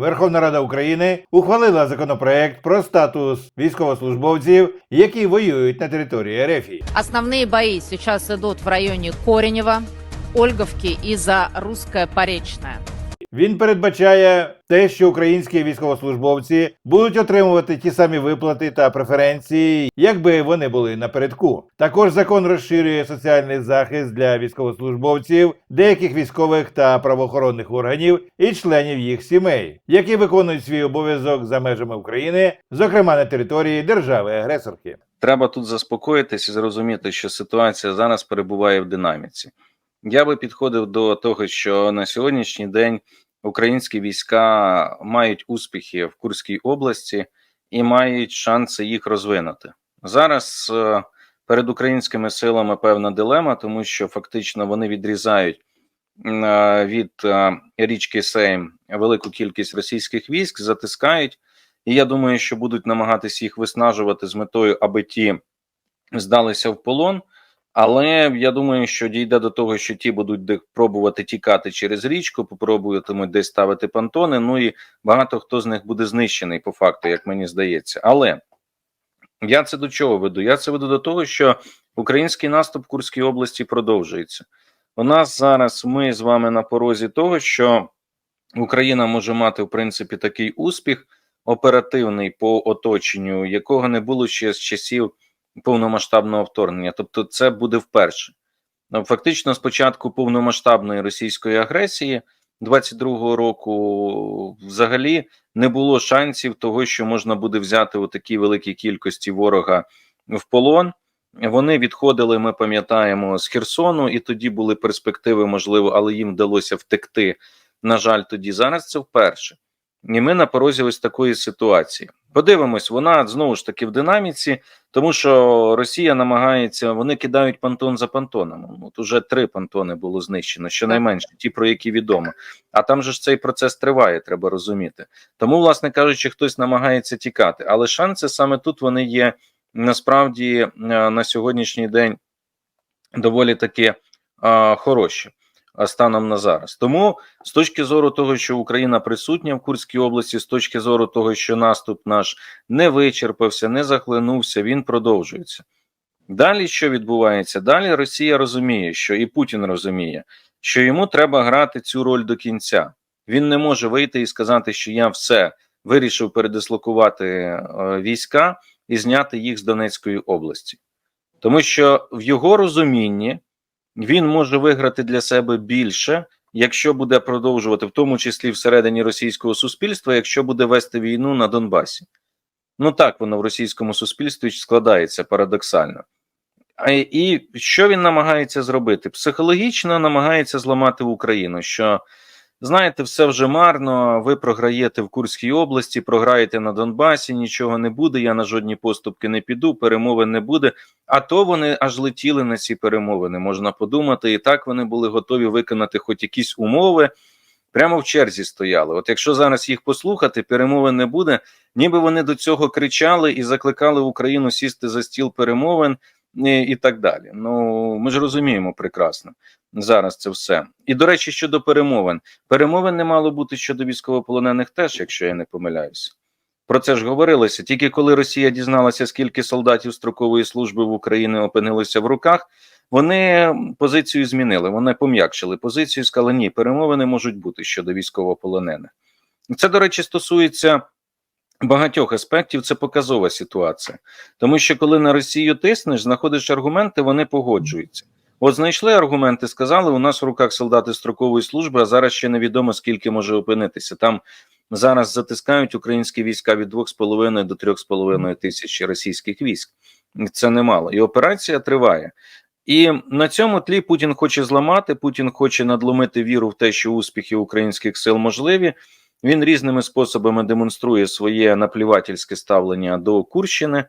Верховна Рада України ухвалила законопроект про статус військовослужбовців, які воюють на території РФ. Основні бої сейчас ідуть в районі Коренева, Ольговки і за Русское Поречное. Він передбачає те, що українські військовослужбовці будуть отримувати ті самі виплати та преференції, якби вони були напередку. Також закон розширює соціальний захист для військовослужбовців, деяких військових та правоохоронних органів і членів їх сімей, які виконують свій обов'язок за межами України, зокрема на території держави-агресорки. Треба тут заспокоїтись і зрозуміти, що ситуація зараз перебуває в динаміці. Я би підходив до того, що на сьогоднішній день українські війська мають успіхи в Курській області і мають шанси їх розвинути. Зараз е, перед українськими силами певна дилема, тому що фактично вони відрізають е, від е, річки Сейм велику кількість російських військ, затискають. І я думаю, що будуть намагатися їх виснажувати з метою, аби ті здалися в полон. Але я думаю, що дійде до того, що ті будуть пробувати тікати через річку, попробуватимуть десь ставити понтони. Ну і багато хто з них буде знищений по факту, як мені здається. Але я це до чого веду? Я це веду до того, що український наступ в Курській області продовжується. У нас зараз ми з вами на порозі того, що Україна може мати в принципі такий успіх оперативний по оточенню, якого не було ще з часів повномасштабного вторгнення. Тобто, це буде вперше. Ну, Фактично, з початку повномасштабної російської агресії 22-го року взагалі не було шансів того, що можна буде взяти у такій великій кількості ворога в полон. Вони відходили, ми пам'ятаємо, з Херсону, і тоді були перспективи, можливо, але їм вдалося втекти. На жаль, тоді зараз це вперше. І ми на порозі ось такої ситуації. Подивимось, вона знову ж таки в динаміці, тому що Росія намагається, вони кидають понтон за понтоном. От уже три понтони було знищено, щонайменше, ті, про які відомо. А там же ж цей процес триває, треба розуміти. Тому, власне кажучи, хтось намагається тікати. Але шанси саме тут вони є насправді е, на сьогоднішній день доволі таки е, хороші а, станом на зараз. Тому з точки зору того, що Україна присутня в Курській області, з точки зору того, що наступ наш не вичерпався, не захлинувся, він продовжується. Далі що відбувається? Далі Росія розуміє, що і Путін розуміє, що йому треба грати цю роль до кінця. Він не може вийти і сказати, що я все вирішив передислокувати е, війська і зняти їх з Донецької області, тому що в його розумінні він може виграти для себе більше, якщо буде продовжувати, в тому числі всередині російського суспільства, якщо буде вести війну на Донбасі. Ну так воно в російському суспільстві складається парадоксально. І що він намагається зробити? Психологічно намагається зламати Україну. Що знаєте, все вже марно. Ви програєте в Курській області, програєте на Донбасі, нічого не буде. Я на жодні поступки не піду, перемовин не буде. А то вони аж летіли на ці перемовини. Можна подумати, і так вони були готові виконати хоч якісь умови. Прямо в черзі стояли. От якщо зараз їх послухати, перемовин не буде. Ніби вони до цього кричали і закликали Україну сісти за стіл перемовин і, і так далі. Ну ми ж розуміємо прекрасно зараз це все. І до речі, щодо перемовин, перемовин не мало бути щодо військовополонених, теж, якщо я не помиляюся. Про це ж говорилося. Тільки коли Росія дізналася, скільки солдатів строкової служби в Україні опинилося в руках, вони позицію змінили. Вони пом'якшили позицію. Сказали, ні, перемовини можуть бути щодо військовополонених. Це, до речі, стосується багатьох аспектів. Це показова ситуація, тому що коли на Росію тиснеш, знаходиш аргументи, вони погоджуються. От знайшли аргументи, сказали, у нас в руках солдати строкової служби, а зараз ще невідомо скільки може опинитися. Там зараз затискають українські війська від 2,5 до 3,5 тисяч російських військ. Це немало. І операція триває. І на цьому тлі Путін хоче зламати. Путін хоче надломити віру в те, що успіхи українських сил можливі. Він різними способами демонструє своє наплівательське ставлення до Курщини.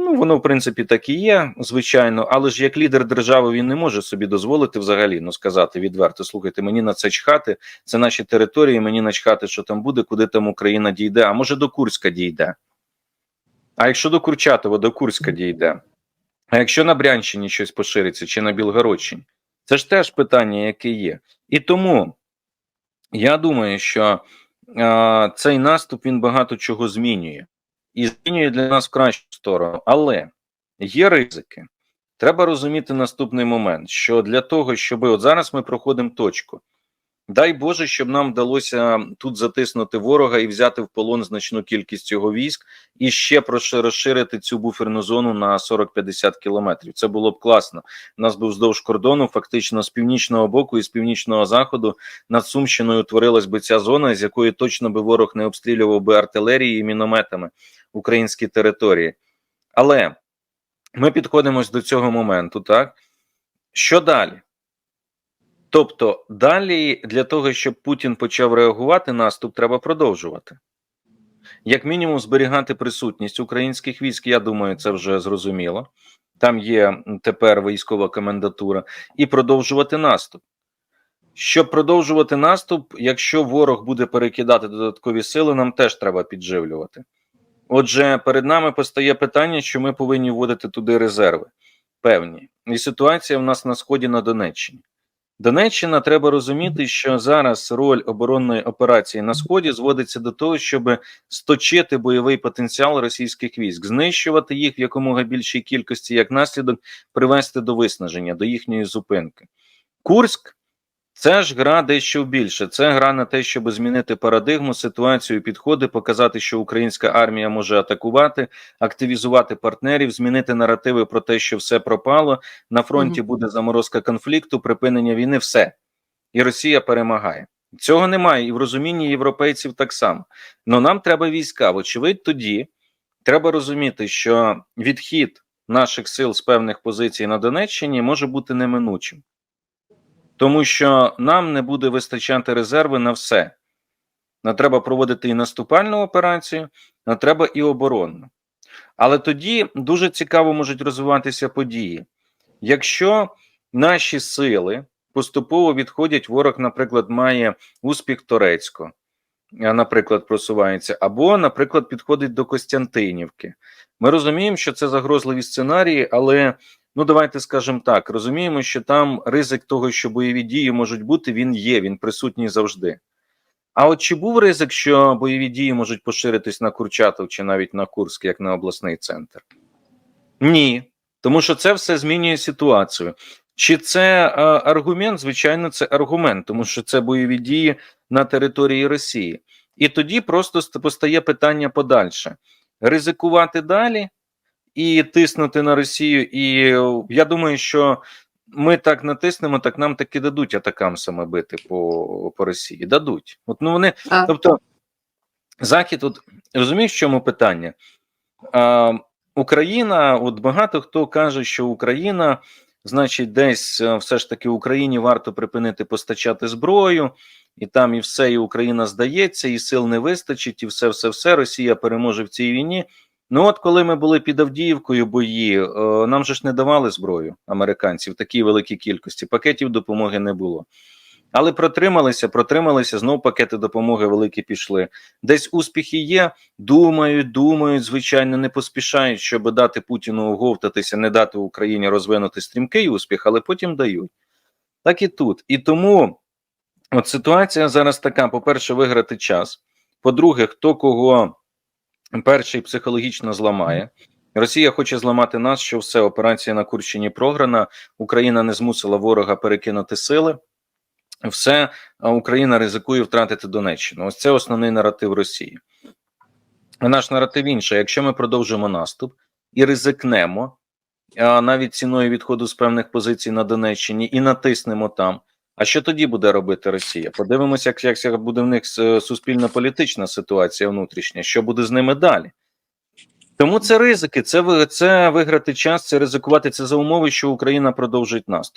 Ну, воно, в принципі, так і є, звичайно, але ж як лідер держави він не може собі дозволити взагалі ну сказати відверто: слухайте, мені на це чхати, це наші території, мені начхати, що там буде, куди там Україна дійде, а може до Курська дійде. А якщо до Курчатова, до Курська дійде, а якщо на Брянщині щось пошириться чи на Білгородщині, це ж теж питання, яке є. І тому я думаю, що е, цей наступ він багато чого змінює і змінює для нас в кращу сторону. Але є ризики. Треба розуміти наступний момент: що для того, щоб от зараз ми проходимо точку. Дай Боже, щоб нам вдалося тут затиснути ворога і взяти в полон значну кількість його військ, і ще розширити цю буферну зону на 40-50 кілометрів. Це було б класно. У нас би вздовж кордону, фактично з північного боку і з північного заходу над Сумщиною утворилась би ця зона, з якої точно би ворог не обстрілював би артилерією і мінометами українські території. Але ми підходимо до цього моменту, так? Що далі? Тобто, далі для того, щоб Путін почав реагувати, наступ треба продовжувати. Як мінімум, зберігати присутність українських військ, я думаю, це вже зрозуміло. Там є тепер військова комендатура, і продовжувати наступ. Щоб продовжувати наступ, якщо ворог буде перекидати додаткові сили, нам теж треба підживлювати. Отже, перед нами постає питання, що ми повинні вводити туди резерви певні. І ситуація в нас на сході на Донеччині. Донеччина треба розуміти, що зараз роль оборонної операції на сході зводиться до того, щоб сточити бойовий потенціал російських військ, знищувати їх в якомога більшій кількості, як наслідок привести до виснаження, до їхньої зупинки. Курськ це ж гра дещо більше. Це гра на те, щоб змінити парадигму, ситуацію, підходи, показати, що українська армія може атакувати, активізувати партнерів, змінити наративи про те, що все пропало. На фронті буде заморозка конфлікту, припинення війни, все. І Росія перемагає. Цього немає, і в розумінні європейців так само. Но нам треба війська. Вочевидь, тоді треба розуміти, що відхід наших сил з певних позицій на Донеччині може бути неминучим тому що нам не буде вистачати резерви на все. Нам треба проводити і наступальну операцію, нам треба і оборонну. Але тоді дуже цікаво можуть розвиватися події. Якщо наші сили поступово відходять, ворог, наприклад, має успіх Торецько, наприклад, просувається, або, наприклад, підходить до Костянтинівки. Ми розуміємо, що це загрозливі сценарії, але ну давайте скажемо так: розуміємо, що там ризик того, що бойові дії можуть бути, він є, він присутній завжди. А от чи був ризик, що бойові дії можуть поширитись на Курчатов чи навіть на Курськ, як на обласний центр? Ні, тому що це все змінює ситуацію. Чи це е, аргумент? Звичайно, це аргумент, тому що це бойові дії на території Росії. І тоді просто постає питання подальше: ризикувати далі і тиснути на Росію. І е, я думаю, що ми так натиснемо, так нам таки дадуть атакамсами бити по, по Росії. Дадуть. От ну вони, А. тобто, Захід, от розумієш, в чому питання? А, Україна, от багато хто каже, що Україна, значить, десь е, все ж таки Україні варто припинити постачати зброю, і там і все, і Україна здається, і сил не вистачить, і все, все, все. Росія переможе в цій війні. Ну, от коли ми були під Авдіївкою бої, е, нам же ж не давали зброю американців в такій великій кількості. Пакетів допомоги не було. Але протрималися, протрималися, знов пакети допомоги великі пішли. Десь успіхи є, думають, думають, звичайно, не поспішають, щоб дати Путіну оговтатися, не дати Україні розвинути стрімкий успіх, але потім дають. Так і тут. І тому от ситуація зараз така: по-перше, виграти час. По-друге, хто кого перший психологічно зламає. Росія хоче зламати нас, що все, операція на Курщині програна, Україна не змусила ворога перекинути сили. Все, Україна ризикує втратити Донеччину. Ось це основний наратив Росії. Наш наратив інший. Якщо ми продовжимо наступ і ризикнемо, навіть ціною відходу з певних позицій на Донеччині, і натиснемо там. А що тоді буде робити Росія? Подивимося, як, як, буде в них суспільно-політична ситуація внутрішня, що буде з ними далі. Тому це ризики, це це виграти час, це ризикувати це за умови, що Україна продовжить наступ.